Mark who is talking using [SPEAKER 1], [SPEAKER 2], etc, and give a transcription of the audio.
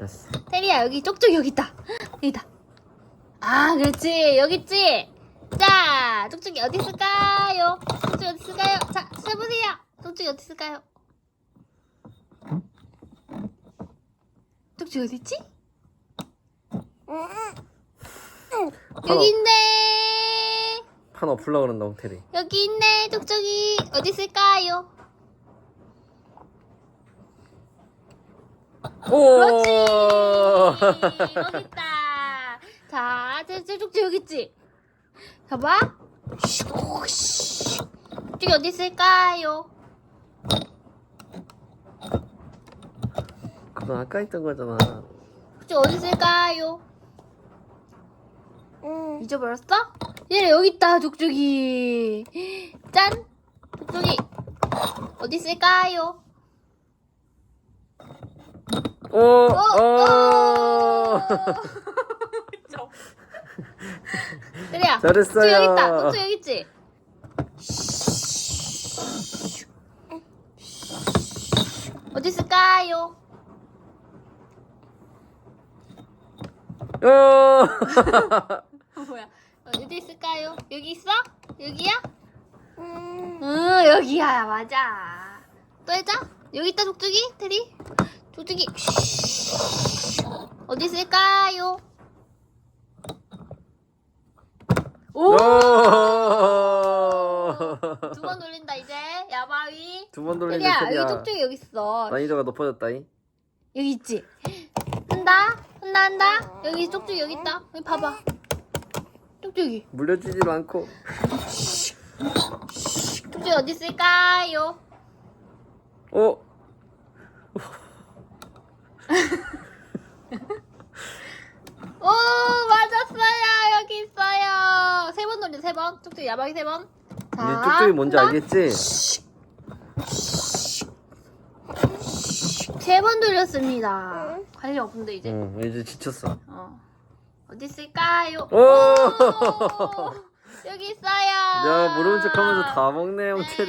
[SPEAKER 1] 됐어.
[SPEAKER 2] 테리야 여기 쪽쪽 여기 있다. 여기 있다. 아 그렇지. 여기 있지? 자 쪽쪽이 어디 있을까요? 쪽쪽이 어디 있을까요? 자 찾아보세요. 쪽쪽이 어디 있을까요? 쪽쪽이 어디 있지? 여기 있네.
[SPEAKER 1] 판 엎으려고 그런다, 홍태리.
[SPEAKER 2] 여기 있네 쪽쪽이. 어디 있을까요
[SPEAKER 1] 오!
[SPEAKER 2] 그렇지. 여기 있다. 자 저, 저 쪽쪽 여기 있지? 봐봐. 쪽쪽이 어디 있을까요?
[SPEAKER 1] 그건 아까 있던 거잖아.
[SPEAKER 2] 쪽쪽이 어디 있을까요? 잊어버렸어? 얘 여기 있다 쪽쪽이. 짠. 쪽쪽이 어디 있을까요
[SPEAKER 1] 오!
[SPEAKER 2] 어,
[SPEAKER 1] 오!
[SPEAKER 2] 그래야
[SPEAKER 1] 잘했어요.
[SPEAKER 2] 쪽쪽 여기 있다. 쪽쪽 여기 있지? 어디 있을까요?
[SPEAKER 1] 오!
[SPEAKER 2] 뭐야? 어디 있을까요? 여기 있어? 여기야? 응 여기야 맞아. 또 해자 여기 있다 족족이 테리 족족이. 어디 있을까요?
[SPEAKER 1] 오!
[SPEAKER 2] 두 번 돌린다 이제. 야바위.
[SPEAKER 1] 두 번 돌리는
[SPEAKER 2] 테리야
[SPEAKER 1] 테리야.
[SPEAKER 2] 여기 족족이 여기 있어.
[SPEAKER 1] 난이도가 높아졌다잉.
[SPEAKER 2] 여기 있지? 한다? 한다 한다? 여기 쪽쪽 여기 있다. 여기 봐봐. 쪽쪽이.
[SPEAKER 1] 물려주지도 않고.
[SPEAKER 2] 쪽쪽이 어디 있을까요?
[SPEAKER 1] 오!
[SPEAKER 2] 오 맞았어요 여기 있어요 세 번 돌려 세번 쪽쪽 야박이 세번
[SPEAKER 1] 이제 쪽쪽이 뭔지 알겠지?
[SPEAKER 2] 세 번 돌렸습니다 관심 없는데 이제
[SPEAKER 1] 응, 이제 지쳤어.
[SPEAKER 2] 어. 어디 있을까요
[SPEAKER 1] 오!
[SPEAKER 2] 오, 여기 있어요
[SPEAKER 1] 야, 모르는 척 하면서 다 먹네, 형태리.